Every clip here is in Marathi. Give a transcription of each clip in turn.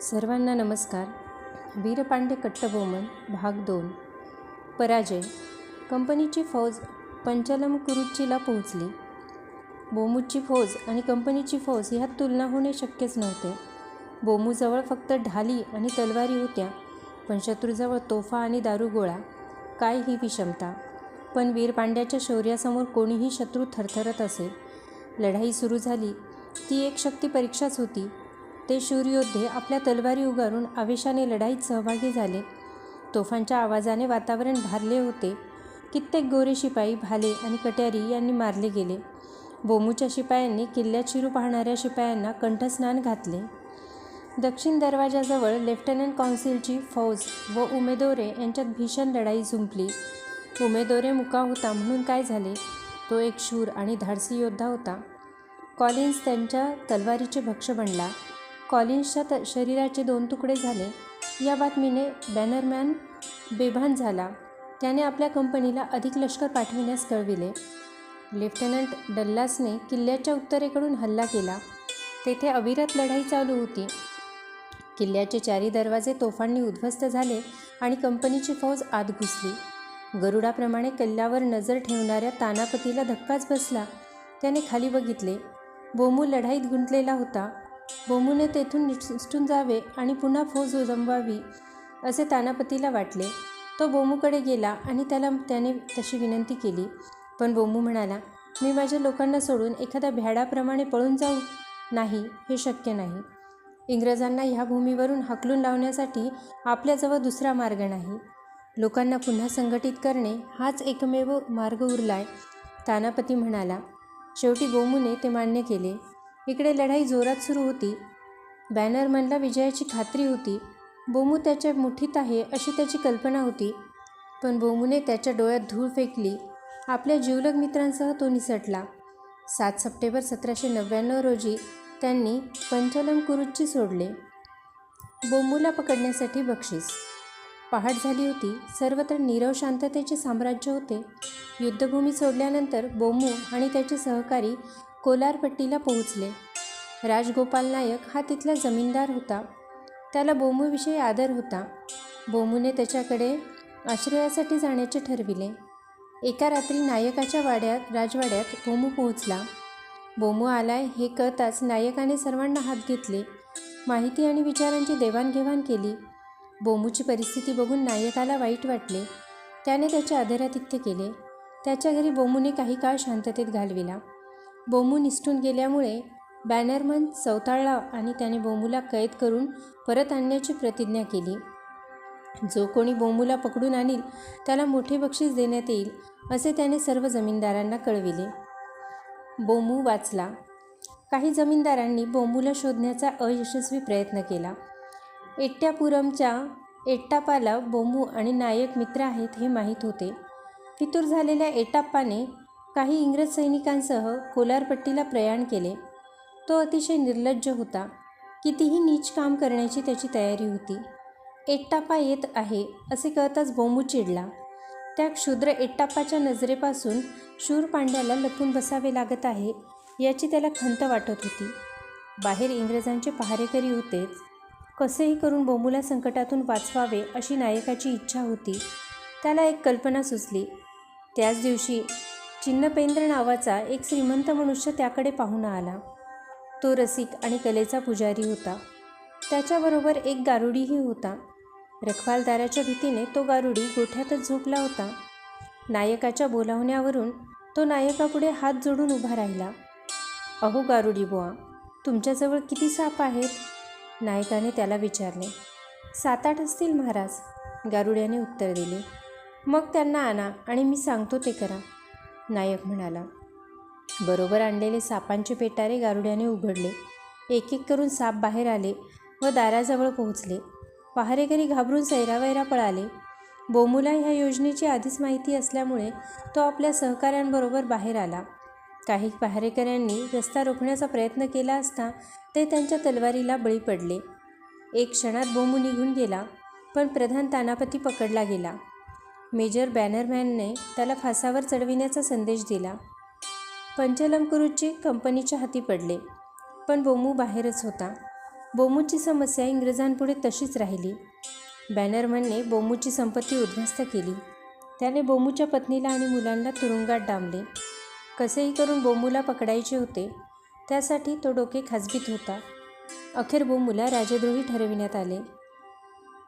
सर्वांना नमस्कार. वीरपांडे कट्टबोमन भाग दोन. पराजय. कंपनीची फौज पंचलम कुरुच्चीला पोहोचली. बोमूची फौज आणि कंपनीची फौज ह्यात तुलना होणे शक्यच नव्हते. बोमूजवळ फक्त ढाली आणि तलवारी होत्या पण शत्रूजवळ तोफा आणि दारुगोळा काय ही विषमता. पण वीरपांड्याच्या शौर्यासमोर कोणीही शत्रू थरथरत असे. लढाई सुरू झाली. ती एक शक्ती परीक्षाच होती. ते शूरयोद्धे आपल्या तलवारी उगारून आवेशाने लढाईत सहभागी झाले. तोफांच्या आवाजाने वातावरण भारले होते. कित्येक गोरे शिपाई भाले आणि कट्यारी यांनी मारले गेले. बोमूच्या शिपायांनी किल्ल्यात शिरू पाहणाऱ्या शिपायांना कंठस्नान घातले. दक्षिण दरवाजाजवळ लेफ्टनंट काउन्सिलची फौज व उमेदोरे यांच्यात भीषण लढाई झुंपली. उमेदोरे मुका होता म्हणून काय झाले? तो एक शूर आणि धाडसी योद्धा होता. कॉलिन्स त्यांच्या तलवारीचे भक्ष बनला. कॉलिन्सच्या त शरीराचे दोन तुकडे झाले. या बातमीने बॅनरमॅन बेभान झाला. त्याने आपल्या कंपनीला अधिक लष्कर पाठविण्यास कळविले. लेफ्टनंट डल्लासने किल्ल्याच्या उत्तरेकडून हल्ला केला. तेथे अविरत लढाई चालू होती. किल्ल्याचे चारी दरवाजे तोफांनी उद्ध्वस्त झाले आणि कंपनीची फौज आत घुसली. गरुडाप्रमाणे किल्ल्यावर नजर ठेवणाऱ्या तानापतीला धक्काच बसला. त्याने खाली बघितले. बोमू लढाईत गुंतलेला होता. बोमूने तेथून निसटून जावे आणि पुन्हा फौज जमवावी असे तानापतीला वाटले. तो बोमूकडे गेला आणि त्याला त्याने तशी विनंती केली. पण बोमू म्हणाला मी माझ्या लोकांना सोडून एखाद्या भ्याडाप्रमाणे पळून जाऊ? नाही हे शक्य नाही. इंग्रजांना ह्या भूमीवरून हाकलून लावण्यासाठी आपल्याजवळ दुसरा मार्ग नाही. लोकांना पुन्हा संघटित करणे हाच एकमेव मार्ग उरलाय. तानापती म्हणाला. शेवटी बोमूने ते मान्य केले. इकडे लढाई जोरात सुरू होती. बॅनरमनला विजयाची खात्री होती. बोमू त्याच्या मुठीत आहे अशी त्याची कल्पना होती. पण बोमूने त्याच्या डोळ्यात धूळ फेकली. आपल्या जिवलग मित्रांसह तो निसटला. सात सप्टेंबर सतराशे नव्याण्णव रोजी त्यांनी पंचलम कुरुच्ची सोडले. बोंबूला पकडण्यासाठी बक्षीस. पहाट झाली होती. सर्वत्र नीरव शांततेचे साम्राज्य होते. युद्धभूमी सोडल्यानंतर बोमू आणि त्याचे सहकारी कोलारपट्टीला पोहोचले. राजगोपाल नायक हा तिथला जमीनदार होता. त्याला बोमूविषयी आदर होता. बोमूने त्याच्याकडे आश्रयासाठी जाण्याचे ठरविले. एका रात्री नायकाच्या वाड्यात राजवाड्यात बोमू पोहोचला. बोमू आलाय हे कळताच नायकाने सर्वांना हात घेतले. माहिती आणि विचारांची देवाणघेवाण केली. बोमूची परिस्थिती बघून नायकाला वाईट वाटले. त्याने त्याचे आदरातिथ्य केले. त्याच्या घरी बोमूने काही काळ शांततेत घालविला. बोमू निसटून गेल्यामुळे बॅनरमन चवताळला आणि त्याने बोमूला कैद करून परत आणण्याची प्रतिज्ञा केली. जो कोणी बोमूला पकडून आणील त्याला मोठे बक्षीस देण्यात येईल असे त्याने सर्व जमीनदारांना कळविले. बोमू वाचला. काही जमीनदारांनी बोंबूला शोधण्याचा अयशस्वी प्रयत्न केला. एट्ट्यापुरमच्या एट्टापाला बोमू आणि नायक मित्र आहेत हे माहीत होते. फितूर झालेल्या एटाप्पाने काही इंग्रज सैनिकांसह कोलारपट्टीला प्रयाण केले. तो अतिशय निर्लज्ज होता. कितीही नीच काम करण्याची त्याची तयारी होती. एट्टापा येत आहे असे कळताच बोंबू चिडला. त्या क्षुद्र एट्टाप्पाच्या नजरेपासून शूर पांड्याला लपून बसावे लागत आहे याची त्याला खंत वाटत होती. बाहेर इंग्रजांचे पहारेकरी होतेच कसेही करून बोंबूला संकटातून वाचवावे अशी नायकाची इच्छा होती. त्याला एक कल्पना सुचली. त्याच दिवशी चिन्नपेंद्र नावाचा एक श्रीमंत मनुष्य त्याकडे पाहून आला. तो रसिक आणि कलेचा पुजारी होता. त्याच्याबरोबर एक गारुडीही होता. रखवालदाराच्या भीतीने तो गारुडी गोठ्यातच झोपला होता. नायकाच्या बोलावण्यावरून तो नायकापुढे हात जोडून उभा राहिला. अहो गारुडी बुवा तुमच्याजवळ किती साप आहेत? नायकाने त्याला विचारले. सात आठ असतील महाराज गारुड्याने उत्तर दिले. मग त्यांना आणा आणि मी सांगतो ते करा. नायक म्हणाला. बरोबर आणलेले सापांचे पेटारे गारुड्याने उघडले. एक एक करून साप बाहेर आले व दाराजवळ पोहोचले. पहारेकरी घाबरून सैरावैरा पळाले. बोमुला ह्या योजनेची आधीच माहिती असल्यामुळे तो आपल्या सहकाऱ्यांबरोबर बाहेर आला. काही पहारेकऱ्यांनी रस्ता रोखण्याचा प्रयत्न केला असता ते त्यांच्या तलवारीला बळी पडले. एक क्षणात बोमू निघून गेला पण प्रधान तानापती पकडला गेला. मेजर बॅनरमॅनने त्याला फासावर चढविण्याचा संदेश दिला. पंचलमकुरुची कंपनीच्या हाती पडले पण बोमू बाहेरच होता. बोमूची समस्या इंग्रजांपुढे तशीच राहिली. बॅनरमॅनने बोमूची संपत्ती उद्ध्वस्त केली. त्याने बोमूच्या पत्नीला आणि मुलांना तुरुंगात डांबले. कसेही करून बोमूला पकडायचे होते त्यासाठी तो डोके खाजबीत होता. अखेर बोमूला राजद्रोही ठरविण्यात आले.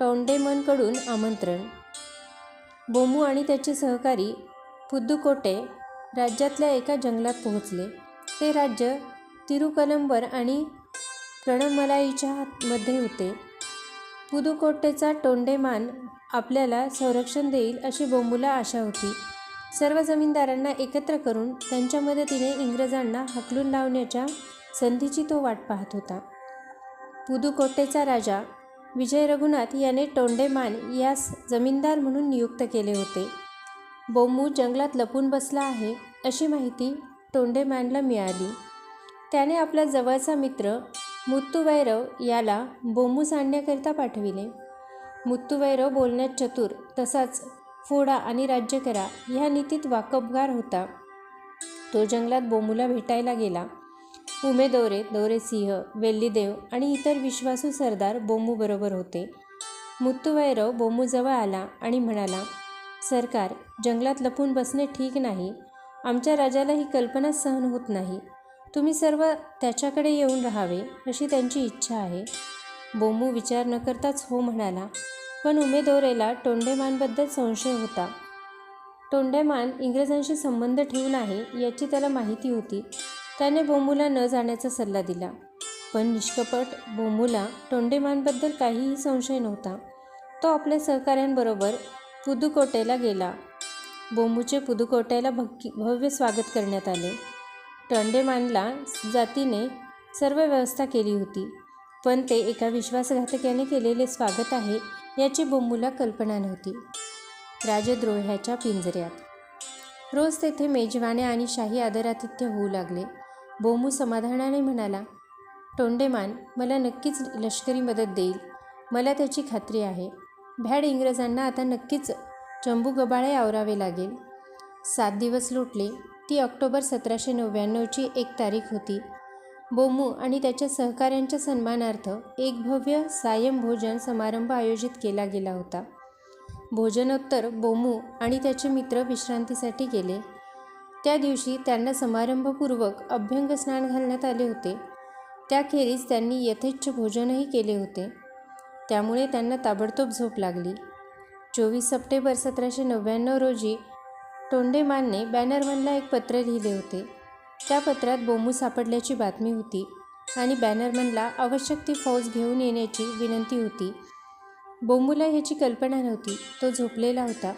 टोंडेमनकडून आमंत्रण बोमू आणि त्याचे सहकारी पुद्दुकोटे राज्यातल्या एका जंगलात पोहोचले. ते राज्य तिरुकलंबर आणि प्रणमलाईच्या मध्ये होते. पुदुकोट्टेचा टोंडेमान आपल्याला संरक्षण देईल अशी बोंबूला आशा होती. सर्व जमीनदारांना एकत्र करून त्यांच्या मदतीने इंग्रजांना हकलून लावण्याच्या संधीची तो वाट पाहत होता. पुदुकोट्टेचा राजा विजय रघुनाथ याने टोंडेमान यास जमीनदार म्हणून नियुक्त केले होते. बोमू जंगलात लपून बसला आहे अशी माहिती टोंडेमॅनला मिळाली. त्याने आपला जवळचा मित्र मुत्तुवैरव याला बोमू आणण्याकरिता पाठविले. मुत्तुवैरव बोलण्यात चतुर तसाच फोडा आणि राज्य करा ह्या नीतीत वाकबगार होता. तो जंगलात बोमूला भेटायला गेला. उमेदोरे दोरेसिंह वेल्लीदेव आणि इतर विश्वासू सरदार बोमूबरोबर होते. मुत्तुवैरव बोमूजवळ आला आणि म्हणाला सरकार जंगलात लपून बसणे ठीक नाही. आमच्या राजाला ही कल्पना सहन होत नाही. तुम्ही सर्व त्याच्याकडे येऊन राहावे अशी त्यांची इच्छा आहे. बोमू विचार न करताच हो म्हणाला पण उमेदोरेला टोंडेमानबद्दल संशय होता. टोंडेमान इंग्रजांशी संबंध ठेवून आहे याची त्याला माहिती होती. त्याने बोंबूला न जाण्याचा सल्ला दिला. पण निष्कपट बोंबूला टोंडेमानबद्दल काहीही संशय नव्हता. तो आपल्या सहकाऱ्यांबरोबर पुदुकोटेला गेला. बोंबूचे पुदुकोट्याला भक्की भव्य स्वागत करण्यात आले. टोंडेमानला जातीने सर्व व्यवस्था केली होती. पण ते एका विश्वासघातकाने केलेले स्वागत आहे याची बोंबूला कल्पना नव्हती. राजद्रोह्याच्या पिंजऱ्यात. रोज तेथे मेजवाने आणि शाही आदरातिथ्य होऊ लागले. बोमू समाधानाने म्हणाला टोंडेमान मला नक्कीच लष्करी मदत देईल. मला त्याची खात्री आहे. भॅड इंग्रजांना आता नक्कीच चंबू गबाळे आवरावे लागेल. सात दिवस लुटले. ती ऑक्टोबर सतराशे नव्याण्णवची एक तारीख होती. बोमू आणि त्याच्या सहकाऱ्यांच्या सन्मानार्थ एक भव्य सायम भोजन समारंभ आयोजित केला गेला होता. भोजनोत्तर बोमू आणि त्याचे मित्र विश्रांतीसाठी गेले. त्या दिवशी त्यांना समारंभपूर्वक अभ्यंग स्नान घालण्यात आले होते. त्याखेरीज त्यांनी यथेच्छ भोजनही केले होते. त्यामुळे त्यांना ताबडतोब झोप लागली. चोवीस सप्टेंबर सतराशे नव्याण्णव रोजी टोंडेमानने बॅनरमनला एक पत्र लिहिले होते. त्या पत्रात बोंबू सापडल्याची बातमी होती आणि बॅनरमनला आवश्यक ती फौज घेऊन येण्याची विनंती होती. बोंबूला ह्याची कल्पना नव्हती. तो झोपलेला होता.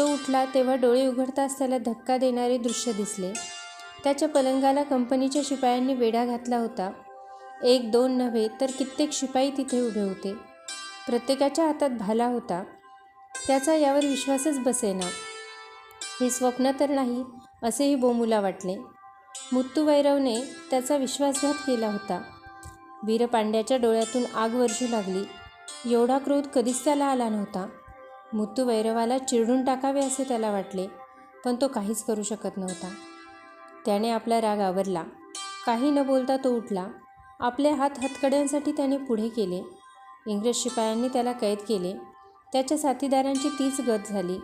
तो उठला तेव्हा डोळे उघडताच त्याला धक्का देणारे दृश्य दिसले. त्याच्या पलंगाला कंपनीच्या शिपायांनी वेढा घातला होता. एक दोन नव्हे तर कित्येक शिपाई तिथे उभे होते. प्रत्येकाच्या हातात भाला होता. त्याचा यावर विश्वासच बसेना. हे स्वप्न तर नाही असेही बोमूला वाटले. मुत्तुवैरवने त्याचा विश्वासघात केला होता. वीरपांड्याच्या डोळ्यातून आग वर्षू लागली. एवढा क्रोध कधीच त्याला आला नव्हता. मुत्तुवैरवाला चिरडून टाकावे असे त्याला वाटले पण तो काहीच करू शकत नव्हता. त्याने आपला राग आवरला. काही न बोलता तो उठला. आपले हात हतकड्यांसाठी त्याने पुढे केले. इंग्रज शिपायांनी त्याला कैद केले. त्याच्या साथीदारांची तीच गत झाली.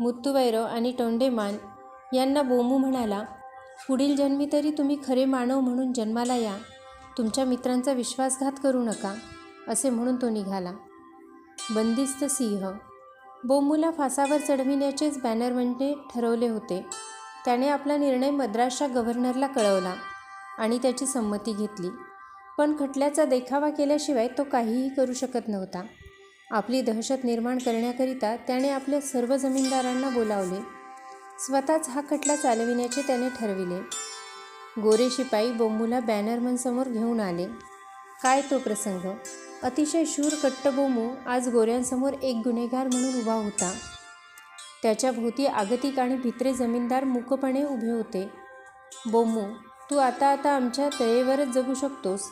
मुत्तुवैरव आणि टोंडेमान यांना बोमू म्हणाला पुढील जन्मी तरी तुम्ही खरे मानव म्हणून जन्माला या. तुमच्या मित्रांचा विश्वासघात करू नका असे म्हणून तो निघाला. बंदिस्त सिंह बोंबूला फासावर चढविण्याचेच बॅनरमनने म्हणजे ठरवले होते. त्याने आपला निर्णय मद्रासच्या गव्हर्नरला कळवला आणि त्याची संमती घेतली. पण खटल्याचा देखावा केल्याशिवाय तो काहीही करू शकत नव्हता. आपली दहशत निर्माण करण्याकरिता त्याने आपल्या सर्व जमीनदारांना बोलावले. स्वतःच हा खटला चालविण्याचे त्याने ठरविले. गोरे शिपाई बोंबूला बॅनरमनसमोर घेऊन आले. काय तो प्रसंग? अतिशय शूर कट्ट बोमू आज गोऱ्यांसमोर एक गुन्हेगार म्हणून उभा होता. त्याच्या भोवती आगतिक आणि भित्रे जमीनदार मूकपणे उभे होते. बोमू तू आता आता आमच्या तळेवरच जगू शकतोस.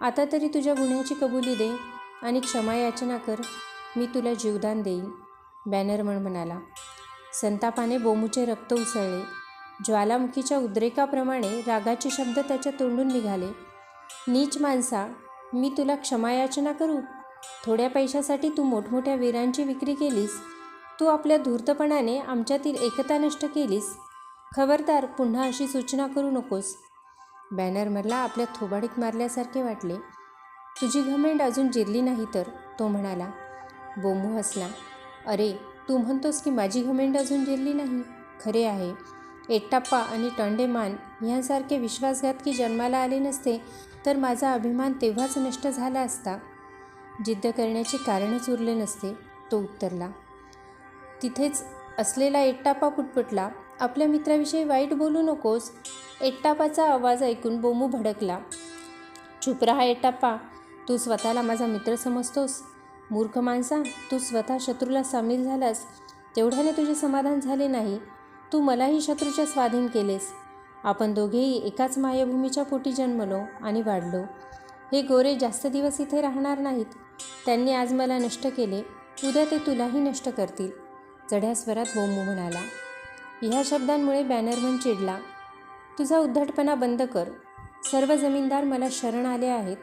आता तरी तुझ्या गुन्ह्याची कबुली दे आणि क्षमा याचना कर. मी तुला जीवदान देईन. बॅनरमन म्हणाला. संतापाने बोमूचे रक्त उसळले. ज्वालामुखीच्या उद्रेकाप्रमाणे रागाचे शब्द त्याच्या तोंडून निघाले. नीच माणसा मी तुला क्षमायाचना करू. थोड्या पैशासाठी तू मोठमोठ्या वीरांची विक्री केलीस. तू आपल्या धूर्तपणाने आमच्यातील एकता नष्ट केलीस. खबरदार पुन्हा अशी सूचना करू नकोस. बॅनरमनला आपल्या थोबाडीत मारल्यासारखे वाटले. तुझी घमेंड अजून जिरली नाही तर तो म्हणाला. बोमू हसला. अरे तू म्हणतोस की माझी घमेंड अजून जिरली नाही. खरे आहे. एट्टाप्पा आणि टंडेमान ह्यांसारखे विश्वासघात की जन्माला आले नसते तर माझा अभिमान तेव्हाच नष्ट झाला असता. जिद्द करण्याचे कारणच उरले नसते तो उत्तरला. तिथेच असलेला एट्टापा पुटपुटला. आपल्या मित्राविषयी वाईट बोलू नकोस एट्टापाचा आवाज ऐकून बोमू भडकला. चुप रहा एट्टाप्पा तू स्वतःला माझा मित्र समजतोस. मूर्ख माणसा तू स्वतः शत्रूला सामील झालास. तेवढ्याने तुझे समाधान झाले नाही. तू मलाही शत्रूच्या स्वाधीन केलेस. आपण दोघेही एकाच मायभूमीच्या पोटी जन्मलो आणि वाढलो. हे गोरे जास्त दिवस इथे राहणार नाहीत. त्यांनी आज मला नष्ट केले. उद्या ते तुलाही नष्ट करतील. चढ्या स्वरात बोंबू म्हणाला. ह्या शब्दांमुळे बॅनरमन चिडला. तुझा उद्धटपणा बंद कर. सर्व जमीनदार मला शरण आले आहेत.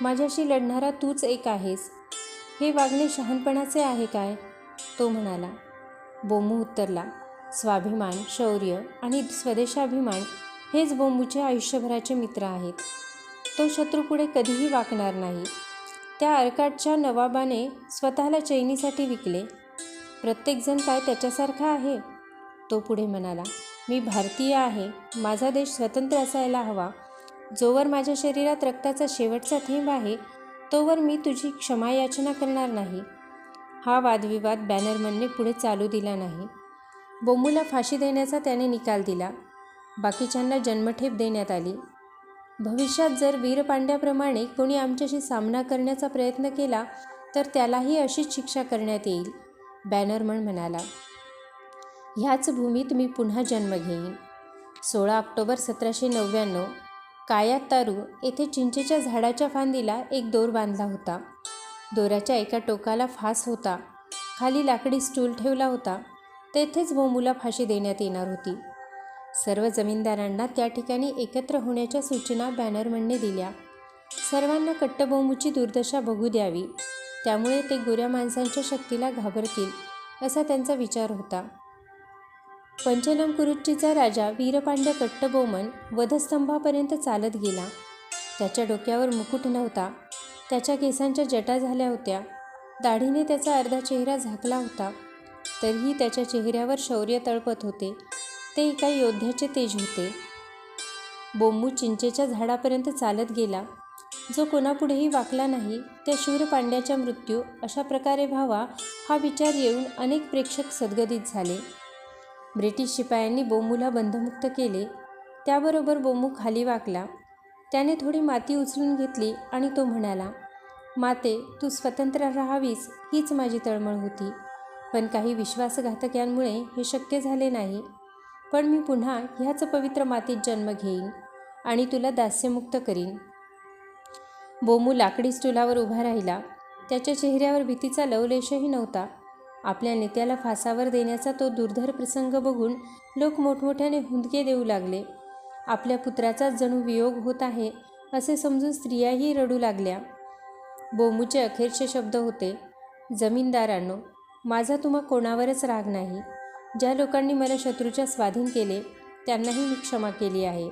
माझ्याशी लढणारा तूच एक आहेस. हे वागणे शहाणपणाचे आहे काय? तो म्हणाला. बोमू उत्तरला. स्वाभिमान शौर्य आणि स्वदेशाभिमान हेच बोंबूचे आयुष्यभराचे मित्र आहेत. तो शत्रूपुढे कधीही वाकणार नाही. त्या अर्काटच्या नवाबाने स्वतःला चैनीसाठी विकले. प्रत्येकजण काय त्याच्यासारखा आहे? तो पुढे म्हणाला मी भारतीय आहे. माझा देश स्वतंत्र असायला हवा. जोवर माझ्या शरीरात रक्ताचा शेवटचा थेंब आहे तोवर मी तुझी क्षमायाचना करणार नाही. हा वादविवाद बॅनरमनने पुढे चालू दिला नाही. बोंबूला फाशी देण्याचा त्याने निकाल दिला. बाकीच्यांना जन्मठेप देण्यात आली. भविष्यात जर वीरपांड्याप्रमाणे कोणी आमच्याशी सामना करण्याचा प्रयत्न केला तर त्यालाही अशीच शिक्षा करण्यात येईल बॅनरमन म्हणाला. ह्याच भूमीत मी पुन्हा जन्म घेईन. सोळा ऑक्टोबर सतराशे नव्याण्णव कायात तारू येथे चिंचेच्या झाडाच्या फांदीला एक दोर बांधला होता. दोऱ्याच्या एका टोकाला फास होता. खाली लाकडी स्टूल ठेवला होता. तेथेच बोंबूला फाशी देण्यात येणार होती. सर्व जमीनदारांना त्या ठिकाणी एकत्र होण्याच्या सूचना बॅनरमनने दिल्या. सर्वांना कट्टबोंबूची दुर्दशा बघू द्यावी. त्यामुळे ते गोऱ्या माणसांच्या शक्तीला घाबरतील असा त्यांचा विचार होता. पंचनम कुरुच्चीचा राजा वीरपांड्य कट्टबोमन वधस्तंभापर्यंत चालत गेला. त्याच्या डोक्यावर मुकुट नव्हता. त्याच्या केसांच्या जटा झाल्या होत्या. दाढीने त्याचा अर्धा चेहरा झाकला होता. तरीही त्याच्या चेहऱ्यावर शौर्य तळपत होते. ते एका योद्ध्याचे तेज होते. बोंबू चिंचेच्या झाडापर्यंत चालत गेला. जो कोणापुढेही वाकला नाही त्या शूर पांड्याचा मृत्यू अशा प्रकारे व्हावा हा विचार येऊन अनेक प्रेक्षक सद्गदित झाले. ब्रिटिश शिपायांनी बोंबूला बंधमुक्त केले. त्याबरोबर बोंबू खाली वाकला. त्याने थोडी माती उचलून घेतली आणि तो म्हणाला माते तू स्वतंत्र राहावीस हीच माझी तळमळ होती. पण काही विश्वासघातक्यांमुळे हे शक्य झाले नाही. पण मी पुन्हा ह्याच पवित्र मातीत जन्म घेईन आणि तुला दास्यमुक्त करीन. बोमू लाकडी स्टुलावर उभा राहिला. त्याच्या चेहऱ्यावर भीतीचा लवलेशही नव्हता. आपल्या नेत्याला फासावर देण्याचा तो दुर्धर प्रसंग बघून लोक मोठमोठ्याने हुंदके देऊ लागले. आपल्या पुत्राचाच जणू वियोग होत आहे असे समजून स्त्रियाही रडू लागल्या. बोमूचे अखेरचे शब्द होते जमीनदारांनो माझा तुम्हा कोणावरच राग नाही. ज्या लोकांनी मला शत्रूच्या स्वाधीन केले त्यांनाही मी क्षमा केली आहे.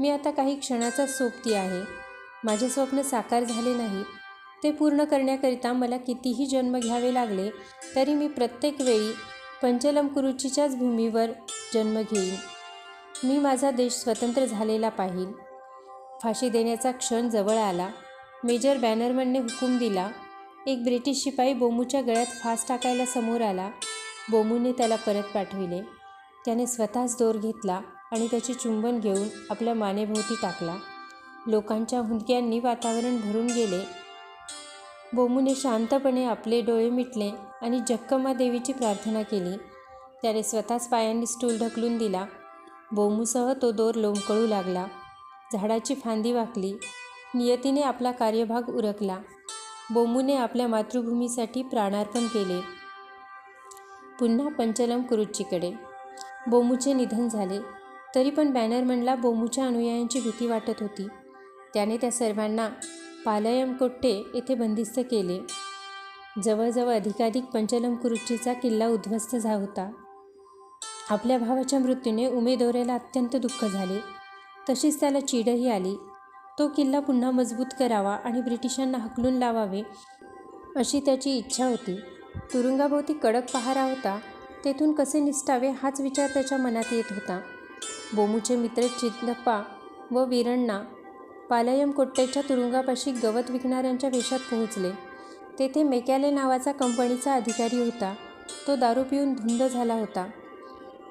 मी आता काही क्षणाचा सोबती आहे. माझे स्वप्न साकार झाले नाही. ते पूर्ण करण्याकरिता मला कितीही जन्म घ्यावे लागले तरी मी प्रत्येक वेळी पंचलम कुरुचीच्याच भूमीवर जन्म घेईन. मी माझा देश स्वतंत्र झालेला पाहिल. फाशी देण्याचा क्षण जवळ आला. मेजर बॅनरमनने हुकूम दिला. एक ब्रिटिश शिपाई बोमूच्या गळ्यात फास टाकायला समोर आला. बोमूने त्याला परत पाठविले. त्याने स्वतःच दोर घेतला आणि त्याचे चुंबन घेऊन आपल्या मानेभोवती टाकला. लोकांच्या हुंदक्यांनी वातावरण भरून गेले. बोमूने शांतपणे आपले डोळे मिटले आणि जक्कम्मा देवीची प्रार्थना केली. त्याने स्वतःच पायांनी स्टूल ढकलून दिला. बोमूसह तो दोर लोंबकळू लागला. झाडाची फांदी वाकली. नियतीने आपला कार्यभाग उरकला. बोमूने आपल्या मातृभूमीसाठी प्राणार्पण केले. पुन्हा पंचलम कुरुच्चीकडे बोमूचे निधन झाले. तरी पण बॅनरमनला बोमूच्या अनुयायांची भीती वाटत होती. त्याने त्या सर्वांना पालयमकोट्टे येथे बंदिस्त केले. जवळजवळ अधिकाधिक पंचलम कुरुच्चीचा किल्ला उद्ध्वस्त झा होता. आपल्या भावाच्या मृत्यूने उमेदोऱ्याला अत्यंत दुःख झाले. तशीच त्याला चीडही आली. तो किल्ला पुन्हा मजबूत करावा आणि ब्रिटिशांना हकलून लावावे अशी त्याची इच्छा होती. तुरुंगाभोवती कडक पहारा होता. तेथून कसे निसटावे हाच विचार त्याच्या मनात येत होता. बोमूचे मित्र चिन्नप्पा व वीरण्णा पालयम कोट्टेच्या तुरुंगापाशी गवत विकणाऱ्यांच्या वेशात पोहोचले. तेथे मेकॅले नावाचा कंपनीचा अधिकारी होता. तो दारू पिऊन धुंद झाला होता.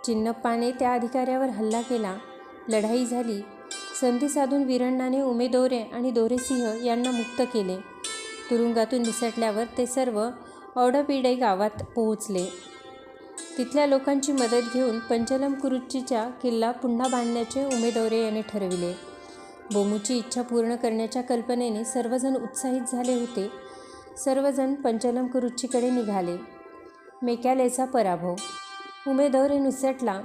चिन्नप्पाने त्या अधिकाऱ्यावर हल्ला केला. लढाई झाली. संधी साधून वीरण्णाने उमेदोरे आणि दोरेसिंह यांना मुक्त केले. तुरुंगातून निसटल्यावर ते सर्व औडपिडे गावात पोहोचले. तिथल्या लोकांची मदत घेऊन पंचलम कुरुचीचा किल्ला पुन्हा बांधण्याचे उमेदौरे याने ठरविले. बोमूची इच्छा पूर्ण करण्याच्या कल्पनेने सर्वजण उत्साहित झाले होते. सर्वजण पंचलम कुरुच्चीकडे निघाले. मेक्यालेचा पराभव. उमेदौरे नुसटला.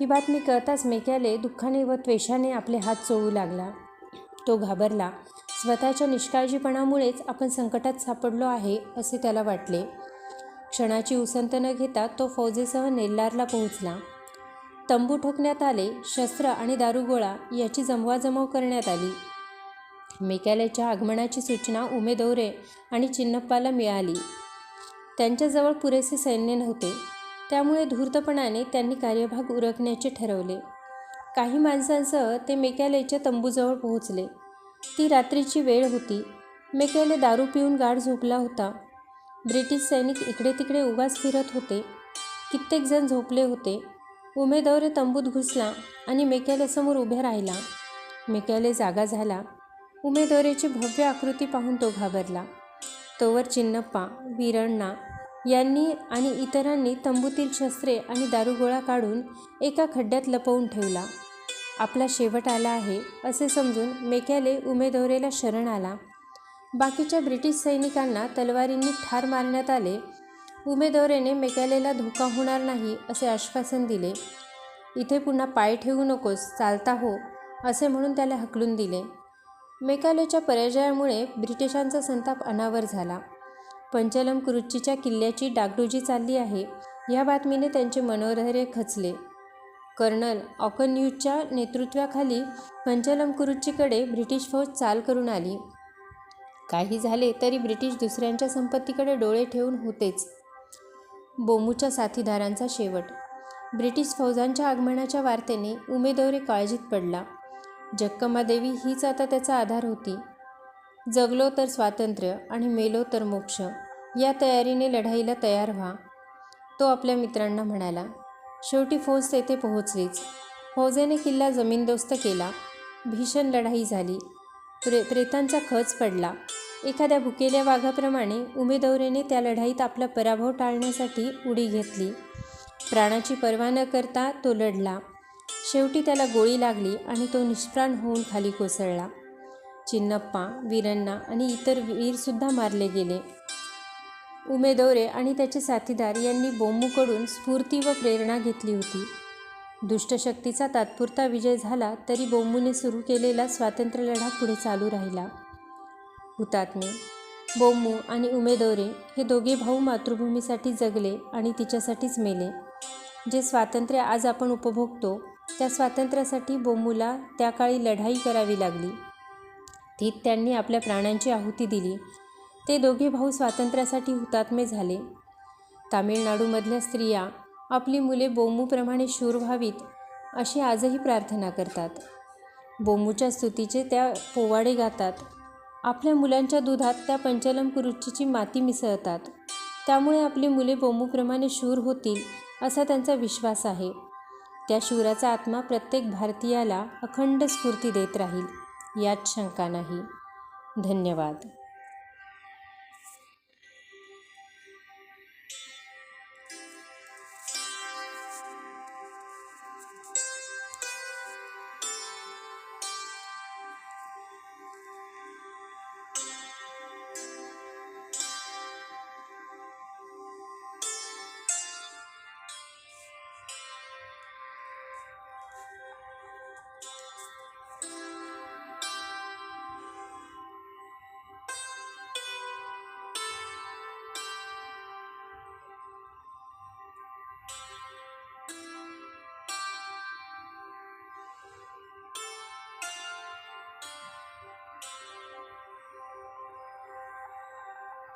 ही बातमी कळताच मेक्याले दुःखाने व त्वेषाने आपले हात चोळू लागला. तो घाबरला. स्वतःच्या निष्काळजीपणामुळेच आपण संकटात सापडलो आहे असे त्याला वाटले. क्षणाची उसंत न घेता तो फौजेसह नेल्लारला पोहोचला. तंबू ठोकण्यात आले शस्त्र आणि दारुगोळा याची जमवाजमव करण्यात आली. मेकॅलेच्या आगमनाची सूचना उमेदौरे आणि चिन्नप्पाला मिळाली. त्यांच्याजवळ पुरेसे सैन्य नव्हते. त्यामुळे धूर्तपणाने त्यांनी कार्यभाग उरकण्याचे ठरवले. काही माणसांसह ते मेकॅलेच्या तंबूजवळ पोहोचले. ती रात्रीची वेळ होती. मेकॅले दारू पिऊन गाढ झोपला होता. ब्रिटिश सैनिक इकडे तिकडे उगाच फिरत होते. कित्येक जण झोपले होते. उमेदवरे तंबूत घुसला आणि मेकॅलेसमोर उभे राहिला. मेकॅले जागा झाला. उमेदवारीची भव्य आकृती पाहून तो घाबरला. तोवर चिन्नप्पा विरण्णा यांनी आणि इतरांनी तंबूतील शस्त्रे आणि दारुगोळा काढून एका खड्ड्यात लपवून ठेवला. आपला शेवट आला आहे असे समजून मेकॅले उमेदवरेला शरण आला. बाकीच्या ब्रिटिश सैनिकांना तलवारींनी ठार मारण्यात आले. उमेदवरेने मेकॅलेला धोका होणार नाही असे आश्वासन दिले. इथे पुन्हा पाय ठेवू नकोस चालता हो असे म्हणून त्याला हकलून दिले. मेकालेच्या पराजयामुळे ब्रिटिशांचा संताप अनावर झाला. पंचलम कुरुच्चीच्या किल्ल्याची डागडुजी चालली आहे. या बातमीने त्यांचे मनोधैर्य खचले. कर्नल ऑकन्यूजच्या नेतृत्वाखाली पंचलम कुरुच्चीकडे ब्रिटिश फौज चाल करून आली. काही झाले तरी ब्रिटिश दुसऱ्यांच्या संपत्तीकडे डोळे ठेवून होतेच. बोमूच्या साथीदारांचा शेवट. ब्रिटिश फौजांच्या आगमनाच्या वार्तेने उमेदवारी काळजीत पडला. जक्कमादेवी हीच आता त्याचा आधार होती. जगलो तर स्वातंत्र्य आणि मेलो तर मोक्ष. या तयारीने लढाईला तयार व्हा. तो आपल्या मित्रांना म्हणाला शेवटी फौज तेथे पोहोचलीच. फौजेने किल्ला जमीनदोस्त केला. भीषण लढाई झाली. प्रे प्रेतांचा खच पडला. एखाद्या भुकेल्या वाघाप्रमाणे उमेदवरेने त्या लढाईत आपला पराभव टाळण्यासाठी उडी घेतली. प्राणाची पर्वा न करता तो लढला. शेवटी त्याला गोळी लागली आणि तो निष्प्राण होऊन खाली कोसळला. चिन्नप्पा वीरण्णा आणि इतर वीरसुद्धा मारले गेले. उमेदोरे आणि त्याचे साथीदार यांनी बोंबूकडून स्फूर्ती व प्रेरणा घेतली होती. दुष्टशक्तीचा तात्पुरता विजय झाला तरी बोंबूने सुरू केलेला स्वातंत्र्यलढा पुढे चालू राहिला. हुतात्मे बोंबू आणि उमेदोरे हे दोघे भाऊ मातृभूमीसाठी जगले आणि तिच्यासाठीच मेले. जे स्वातंत्र्य आज आपण उपभोगतो त्या स्वातंत्र्यासाठी बोंबूला त्या काळी लढाई करावी लागली. तीत त्यांनी आपल्या प्राणांची आहुती दिली. ते दोघे भाऊ स्वातंत्र्यासाठी हुतात्मे झाले. तामिळनाडूमधल्या स्त्रिया आपली मुले बोमूप्रमाणे शूर व्हावीत अशी आजही प्रार्थना करतात. बोमूच्या स्तुतीचे त्या पोवाडे गातात. आपल्या मुलांच्या दुधात त्या पंचलम कुरुच्चीची माती मिसळतात. त्यामुळे आपली मुले बोमूप्रमाणे शूर होतील असा त्यांचा विश्वास आहे. त्या शूराचा आत्मा प्रत्येक भारतीयाला अखंड स्फूर्ती देत राहील. यात शंका नाही. धन्यवाद.